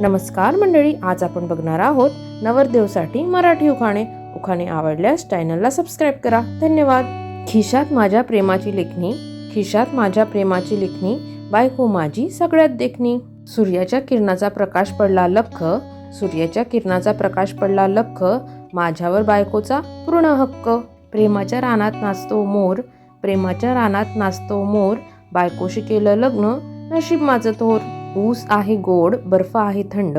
नमस्कार मंडळी आज आपण बघणार आहोत नवरदेवसाठी मराठी उखाणे. उखाणे आवडल्यास चॅनलला सबस्क्राईब करा. धन्यवाद. खिशात माझ्या प्रेमाची लेखणी. खिशात माझ्या प्रेमाची लेखणी. बायको माझी सगळ्यात देखणी. सूर्याच्या किरणाचा प्रकाश पडला लख. सूर्याच्या किरणाचा प्रकाश पडला लख. माझ्यावर बायकोचा पूर्ण हक्क. प्रेमाच्या रानात नाचतो मोर. प्रेमाच्या रानात नाचतो मोर. बायकोशी केलं लग्न नशीब माझं थोर. ऊस आहे गोड बर्फ आहे थंड.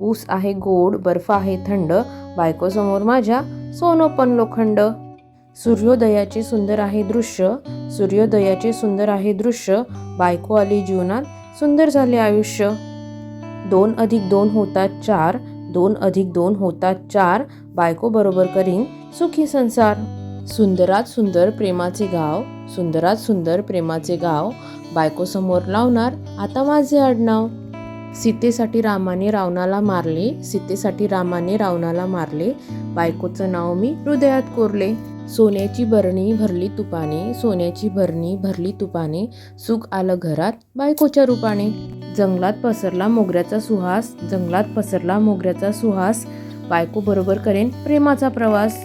ऊस आहे गोड बर्फ आहे थंड. बायकोसमोर माझ्या सोनं पण लोखंड. सूर्योदयाचे सुंदर आहे दृश्य. सूर्योदयाचे सुंदर आहे दृश्य. बायको आली जीवनात सुंदर झाले आयुष्य. दोन अधिक दोन होतात चार. दोन अधिक दोन होतात चार. बायको बरोबर करीन सुखी संसार. सुंदरात सुंदर प्रेमाचे गाव. सुंदरात सुंदर प्रेमाचे गाव. बायकोसमोर लावणार आता माझे आडनाव. सीतेसाठी रामाने रावणाला मारले सीतेसाठी रामाने रावणाला मारले. बायकोचं नाव मी हृदयात कोरले. सोन्याची भरणी भरली तुपाने सोन्याची भरणी भरली तुपाने. सुख आलं घरात बायकोच्या रूपाने. जंगलात पसरला मोगऱ्याचा सुहास जंगलात पसरला मोगऱ्याचा सुहास. बायको बरोबर करेन प्रेमाचा प्रवास.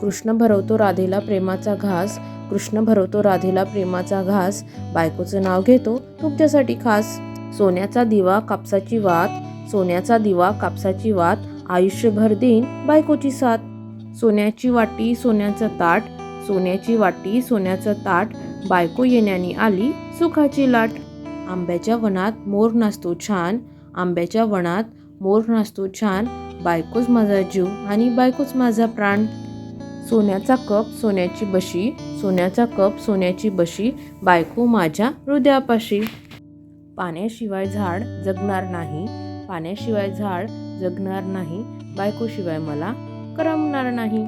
कृष्ण भरवतो राधेला प्रेमाचा घास कृष्ण भरवतो राधेला प्रेमाचा घास. बायकोचं नाव घेतो तुमच्यासाठी खास. सोन्याचा दिवा कापसाची वात. सोन्याचा दिवा कापसाची वात. आयुष्यभर देईन बायकोची साथ. सोन्याची वाटी सोन्याचं ताट. सोन्याची वाटी सोन्याचं ताट. बायको येण्याने आली सुखाची लाट. आंब्याच्या वनात मोर नाचतो छान. आंब्याच्या वनात मोर नाचतो छान. बायकोच माझा जीव आणि बायकोच माझा प्राण. सोन्याचा कप सोन्याची बशी सोन्याचा कप सोन्याची बशी बायको माझ्या हृदयापाशी. पाण्याशिवाय झाड जगणार नाही पाण्याशिवाय झाड जगणार नाही बायकोशिवाय मला करमणार नाही.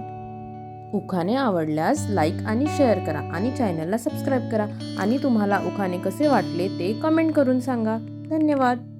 उखाणे आवडल्यास लाईक आणि शेअर करा आणि चॅनलला सबस्क्राईब करा. आणि तुम्हाला उखाणे कसे वाटले ते कमेंट करून सांगा. धन्यवाद.